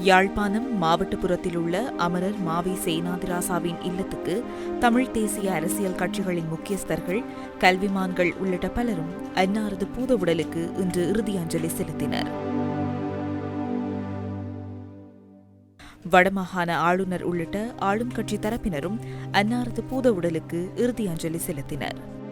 யாழ்ப்பாணம் மாவட்டபுரத்தில் உள்ள அமரர் மாவி சேனாதிராசாவின் இல்லத்துக்கு தமிழ் தேசிய அரசியல் கட்சிகளின் முக்கியஸ்தர்கள் கல்விமான்கள் உள்ளிட்ட பலரும் அன்னாரது பூத உடலுக்கு இன்று இறுதி அஞ்சலி செலுத்தினர். வடமாகாண ஆளுநர் உள்ளிட்ட ஆளும் கட்சி தரப்பினரும் அன்னாரது பூத உடலுக்கு இறுதி அஞ்சலி செலுத்தினர்.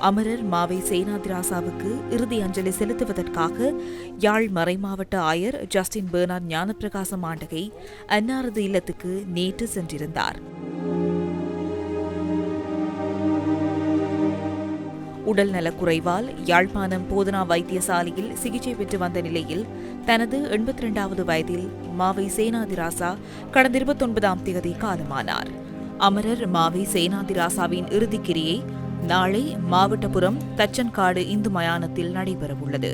அமரர் மாவை சேனாதிராசாவுக்கு இறுதி அஞ்சலி செலுத்துவதற்காக யாழ் மறைமாவட்ட ஆயர் ஜஸ்டின் பெர்னார்ட் ஞானப்பிரகாசம் ஆண்டகை அன்னாரது இல்லத்துக்கு நேற்று சென்றிருந்தார். உடல் நலக்குறைவால் யாழ்ப்பாணம் போதனா வைத்தியசாலையில் சிகிச்சை பெற்று வந்த நிலையில் தனது எண்பத்தி இரண்டாவது வயதில் மாவை சேனாதிராசா கடந்த இருபத்தொன்பதாம் தேதி காலமானார். அமரர் மாவை சேனாதிராசாவின் இறுதிக்கிரியை நாளை மாவட்டபுரம் தச்சன்காடு இந்து மயானத்தில் நடைபெறவுள்ளது.